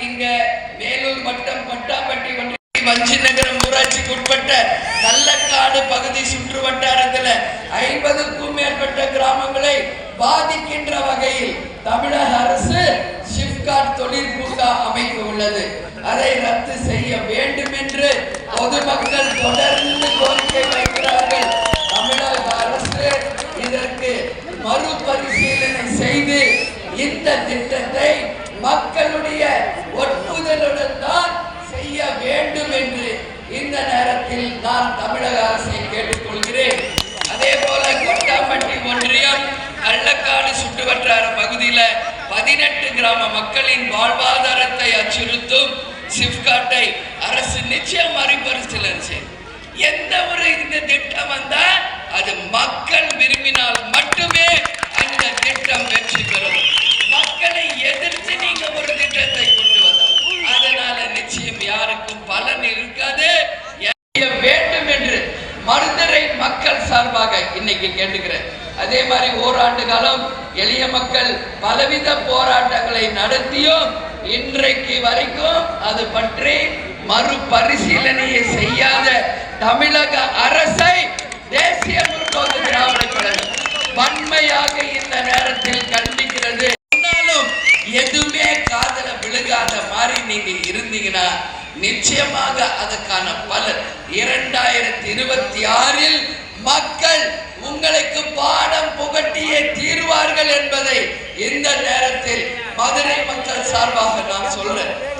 இங்க மேலூர் மட்டம் பகுதி சுற்று வட்டாரத்தில் ஐம்பதுக்கும் மேற்பட்ட கிராமங்களை பாதிக்கின்ற வகையில் தமிழக அரசு சிப்காட் தொழில் பூங்கா அதை ரத்து செய்ய வேண்டும் பொதுமக்கள் தொடர்ந்து கோரிக்கை வைக்கிறார்கள். தமிழக அரசு இதற்கு மறுபரி இந்த திட்டத்தை மக்களுடைய ஒப்புதலுடன் தான் செய்ய வேண்டும் என்று இந்த நேரத்தில் நான் தமிழக அரசை கேட்டுக்கொள்கிறேன். அதே போல கொட்டாம்பட்டி ஒன்றியம் கள்ளக்காடு சுற்றுவட்டார பகுதியில பதினெட்டு கிராம மக்களின் வாழ்வாதாரத்தை அச்சுறுத்தும் சிப்காட்டை அரசு நிச்சயம் மறுபரிசீலனை எந்த ஒரு இந்த திட்டம் வந்தா அது மக்கள் விரும்பினால் மட்டுமே அந்த திட்டம் வெற்றி பெறும் மக்களை எதிர்த்து நீங்க ஒரு திட்டத்தை கொண்டு வந்தால் அதனால நிச்சயம் யாருக்கும் பலன் இருக்காது செய்ய வேண்டும் என்று மருந்தரை மக்கள் சார்பாக இன்னைக்கு கேட்டுக்கிறேன். அதே மாதிரி ஓராண்டு காலம் எளிய மக்கள் பலவித போராட்டங்களை நடத்தியும் இன்றைக்கு வரைக்கும் அது பற்றி மறுபரிசீலனையை செய்யாத தமிழக அரசை தேசிய முற்போக்கு திராவிட கழகம் வன்மையாக இந்த நேரத்தில் கண்டிக்கிறது. எதுவுமே காதல விழுகாத மாதிரி நீங்க இருந்தீங்கன்னா நிச்சயமாக அதற்கான பலன். இரண்டாயிரத்தி இருபத்தி ஆறில் மக்கள் உங்களுக்கு பாடம் புகட்டியே தீர்வார்கள் என்பதை இந்த நேரத்தில் மதுரை மக்கள் சார்பாக நான் சொல்றேன்.